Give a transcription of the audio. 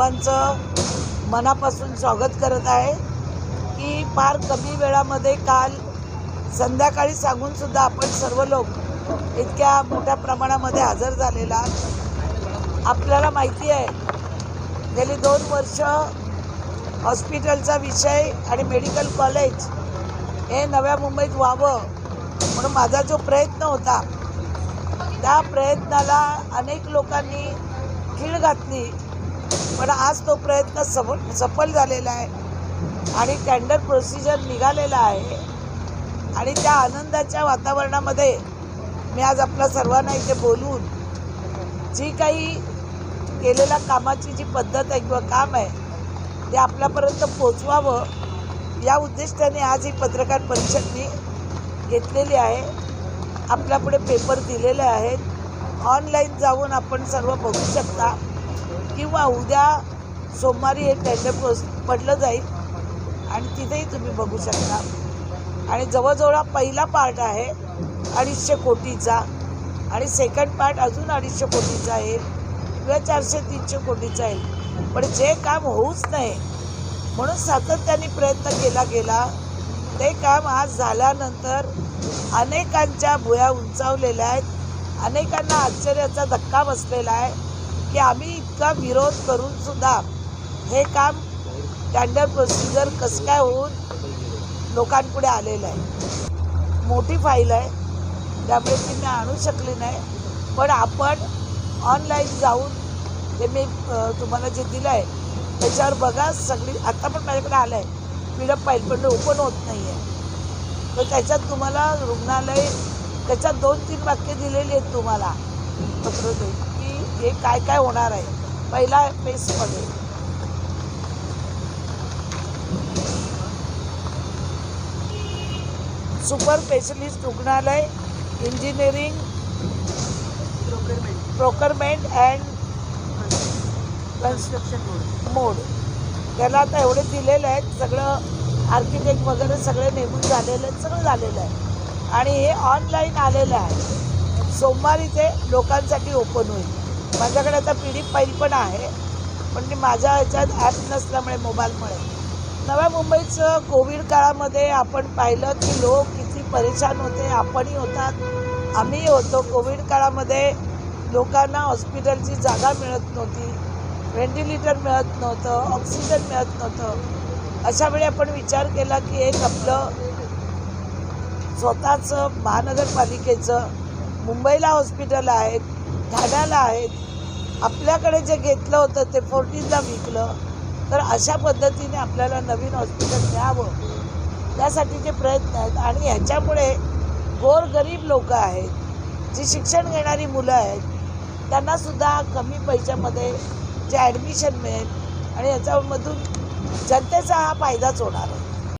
सर्वांचं मनापासून स्वागत करत आहे की फार कमी वेळामध्ये काल संध्याकाळी सांगूनसुद्धा आपण सर्व लोक इतक्या मोठ्या प्रमाणामध्ये हजर झालेला आपल्याला माहिती आहे गेली दोन वर्ष हॉस्पिटलचा विषय आणि मेडिकल कॉलेज हे नव्या मुंबईत व्हावं म्हणून माझा जो प्रयत्न होता त्या प्रयत्नाला अनेक लोकांनी खीळ घातली. पण आज तो प्रयत्न सफल सफल झालेला आहे. आणि टेंडर प्रोसिजर निघालेला आहे. आणि त्या आनंदाच्या वातावरणामध्ये मी आज आपल्या सर्वांना इथे बोलून जी काही केलेल्या कामाची जी पद्धत आहे किंवा काम आहे ते आपल्यापर्यंत पोचवावं या उद्दिष्टाने आज ही पत्रकार परिषद मी घेतलेली आहे. आपल्यापुढे पेपर दिलेले आहेत. ऑनलाईन जाऊन आपण सर्व बघू शकता. किंवा उद्या सोमवारी हे टेंडर प्रोस पडलं जाईल आणि तिथेही तुम्ही बघू शकता. आणि जवळजवळ पहिला पार्ट आहे अडीचशे कोटीचा. आणि सेकंड पार्ट अजून अडीचशे कोटीचा आहे. किंवा चारशे तीनशे कोटीचा आहे. पण जे काम होऊच नये म्हणून सातत्याने प्रयत्न केला गेला. ते काम आज झाल्यानंतर अनेकांच्या भुया उंचावलेल्या आहेत. अनेकांना आश्चर्याचा धक्का बसलेला आहे. की आम्ही इतका विरोध करून सुद्धा हे काम टेंडर प्रोसिजर कसं काय होऊन लोकांपुढे आलेलं आहे. मोठी फाईल आहे. त्यामुळे ती मी आणू शकली नाही. पण आपण ऑनलाईन जाऊन ते मी तुम्हाला जे दिलं आहे त्याच्यावर बघा सगळी. आत्ता पण माझ्याकडे आलं आहे पीडप फाईल पण ओपन होत नाही आहे तर त्याच्यात तुम्हाला रुग्णालय त्याच्यात दोन तीन वाक्य दिलेली आहेत तुम्हाला. पत्र देऊन. हे काय काय होणार आहे? पहिला पेसमध्ये सुपर स्पेशलिस्ट रुग्णालय engineering procurement and construction mode त्याला आता एवढे दिलेले आहेत सगळं आर्किटेक्ट वगैरे सगळे नेमून झालेलं आहे सगळं झालेलं आहे. आणि हे ऑनलाईन आलेलं आहे. सोमवारी ते लोकांसाठी ओपन होईल. माझ्याकडे आता पी डी फाईल पण आहे पण ती माझ्या ह्याच्यात ॲप नसल्यामुळे मोबाईलमुळे नव्या मुंबईचं कोविड काळामध्ये आपण पाहिलं की लोक किती परेशान होते. आपणही होतात आम्हीही होतो. कोविड काळामध्ये लोकांना हॉस्पिटलची जागा मिळत नव्हती व्हेंटिलेटर मिळत नव्हतं ऑक्सिजन मिळत नव्हतं. अशा वेळी आपण विचार केला की एक आपलं स्वतःचं महानगरपालिकेचं मुंबईला हॉस्पिटल आहेत ठाण्याला आहेत आपल्याकडे जे घेतलं होतं ते फोर्टीनला विकलं तर अशा पद्धतीने आपल्याला नवीन हॉस्पिटल मिळावं त्यासाठीचे प्रयत्न आहेत. आणि ह्याच्यामुळे गोरगरीब लोक आहेत जी शिक्षण घेणारी मुलं आहेत त्यांनासुद्धा कमी पैशामध्ये जे ॲडमिशन मिळेल आणि याच्यामधून जनतेचा हा फायदाच होणार आहे.